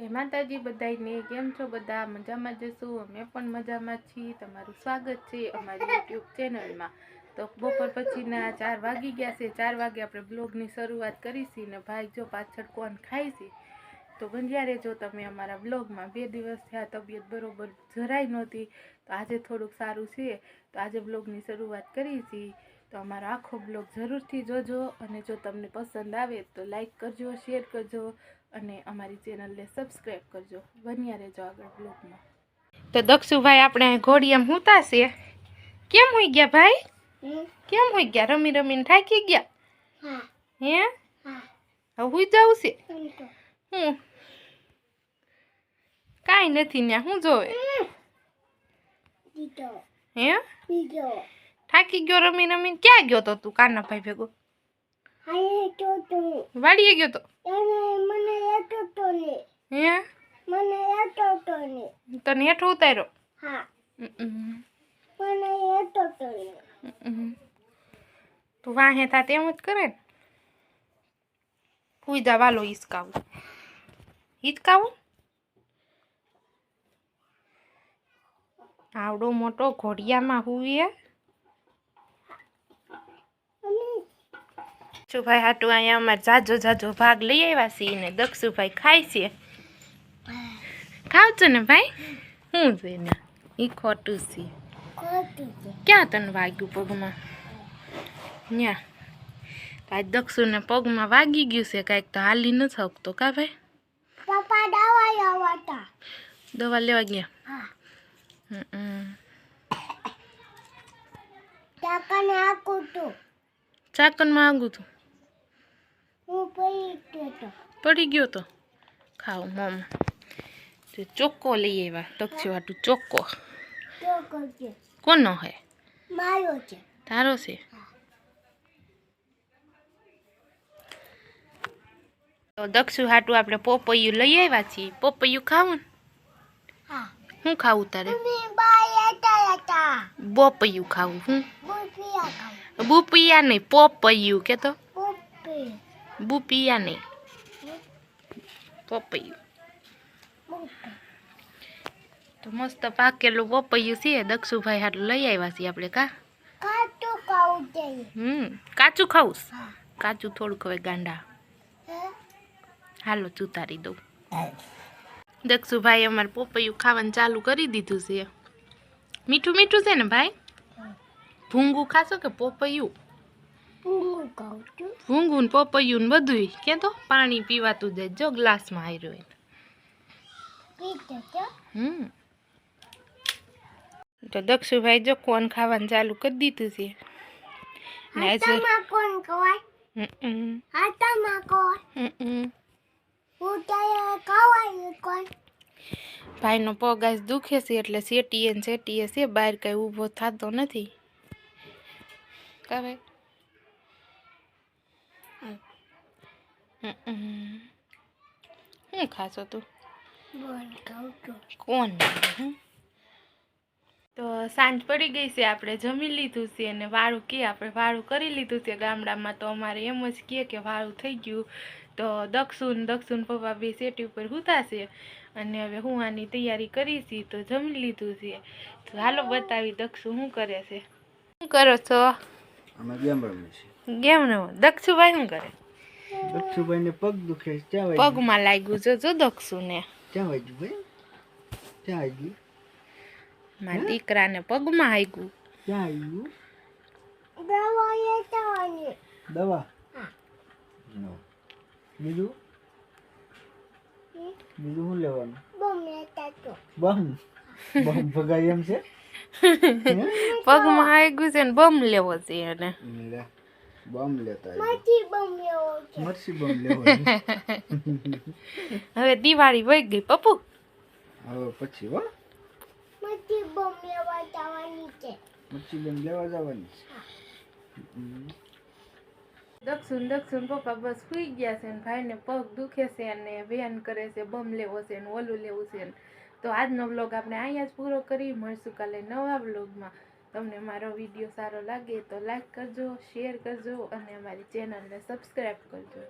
જય માતાજી બધાને કેમ છો બધા? મજામાં જશો અમે પણ મજામાં છીએ. તમારું સ્વાગત છે અમારી યુટ્યુબ ચેનલમાં. તો બપોર પછીના ચાર વાગી ગયા છે. ચાર વાગે આપણે બ્લોગની શરૂઆત કરીશી ને ભાઈ જો પાછળ કોણ ખાય છે. તો બન્યા રહેજો તમે અમારા બ્લોગમાં. બે દિવસ થયા તબિયત બરોબર જરાય નહોતી. તો આજે થોડુંક સારું છે. તો આજે બ્લોગની શરૂઆત કરી છે તો અમારો આખો બ્લોગ જરૂરથી જોજો અને જો તમને પસંદ આવે તો લાઈક કરજો શેર કરજો અને અમારી ચેનલને સબસ્ક્રાઈબ કરજો. બન્યા રહેજો આગળ બ્લોગમાં. તો દક્ષુભાઈ આપણે ઘોડી એમ છે? કેમ હોઈ ગયા ભાઈ? કેમ હોઈ ગયા? રમી રમીને થાકી ગયા? હે. હવે હુઈ જવું છે? હું કાંઈ નથી ત્યાં શું જોવે? હે? થાકી ગયો રમી રમીને ક્યાં ગયો તો તું કાનાભાઈ ભેગો? વાડીએ ગયો તો? હે? તને હેઠો ઉતાર્યો? હા. હમ. ને. તું વાહે તા તેમ જ કરે ને. કુઈ જા વાલો હિસકાવું હિચકાવું? આવડો મોટો ઘોડિયામાં હુઈએ દક્ષુભાઈ હાટું અહીંયા અમારે જાજો જાજો ભાગ લઈ આવ્યા છીએ ને દક્ષુભાઈ ખાય છે. ખાવ છો ને ભાઈ? શું છે ને? એ ખોટું છે. ક્યાં તને વાગ્યું પગમાં? ન્યા. આજ દક્ષુને પગમાં વાગી ગયું છે કાંઈક તો હાલી ન શકતો કા ભાઈ? પપ્પા દવા આવતા દવા લેવા ગયા? હા. હમ. ચાકને તું. ચાકનમાં આગું તું? પડી ગયો તો. ખાઓ મમ. તે ચોખ્ખો લઈ આવ્યા દક્ષુ હાટું ચોક્કો કોનો હે? મારો છે. તારો છે? તો દક્ષુ હાટું આપણે પોપૈયું લઈ આવ્યા છીએ. પોપૈયું ખાવું શું ખાવું તારે? બોપૈયું ખાવું હું? બુપિયા બુપિયા નહીં પોપૈયું કે તો નહીં પોપૈયું તો મસ્ત પાકેલું પોપૈયું છે. દક્ષુભાઈ હાટું લઈ આવ્યા છીએ આપણે કા? કાટું ખાવું જોઈએ. હમ કાચું ખાવું કાચું થોડુંક હવે ગાંડા. હાલો ચૂતારી દઉં. દક્ષુભાઈ અમારે પોપૈયું ખાવાનું ચાલુ કરી દીધું છે. મીઠું મીઠું છે ને ભાઈ? ભૂંગું ખાશો કે પોપૈયું? ભૂંગું પપૈયું બધું કે તો પાણી પીવાતું જાય જો ગ્લાસમાં આવ્યું હમ. તો દક્ષુભાઈ જો કોણ ખાવાનું ચાલુ કરી દીધું છે. ભાઈનો પગ આજ દુખે છે એટલે સેટીએ ને સેટીએ છે બહાર કઈ ઊભો થતો નથી. કા ભાઈ હમ, હમ. શું ખાશો તું? કોણ તો સાંજ પડી ગઈ છે આપણે જમી લીધું છે અને વાળું કે આપણે વાળું કરી લીધું છે ગામડામાં. તો અમારે એમ જ કહે કે વાળું થઈ ગયું. તો દક્ષુન દક્ષુન પપ્પા બે સેટી ઉપર હુતા છે. અને હવે હું આની તૈયારી કરી છી તો જમી લીધું છે. તો હાલો બતાવી દક્ષુ શું કરે છે. શું કરો છો? ગેમ રમે છે ગેમ રમો? દક્ષુભાઈ શું કરે? દક્ષુભાઈને પગ દુખે છે. પગમાં લાગ્યું છે જો દક્ષુને. ક્યાં વાગ્યું ભાઈ. ક્યાં વાગ્યું મારા દીકરાને પગમાં આવ્યું ક્યાં આવ્યું. દવા બીજું? બીજું શું લેવાનું? બમ બમ? બમ એમ છે? પગમાં આવ્યું છે ને બમ લેવો છે એને. બમ લેતા મરચી બમ લેવો છે. બમ હવે દિવાળી વઈ ગઈ પપ્પુ? હવે પછી હો. મરચી બમ લેવા જવાની છે. મરચી બમ લેવા જવાની છે. દક્ષુન દક્ષુન પપ્પા બસ સુઈ ગયા છે ને ભાઈને પગ દુખે છે અને વેન કરે છે બમ લેવો છે ને ઓલું લેવું છે ને. તો આજનો બ્લોગ આપણે અહીંયા જ પૂરો કરી મળશું કાલે નવા વ્લોગમાં તમને મારો વીડિયો સારો લાગે તો લાઈક કરજો શેર કરજો અને અમારી ચેનલને સબસ્ક્રાઈબ કરજો.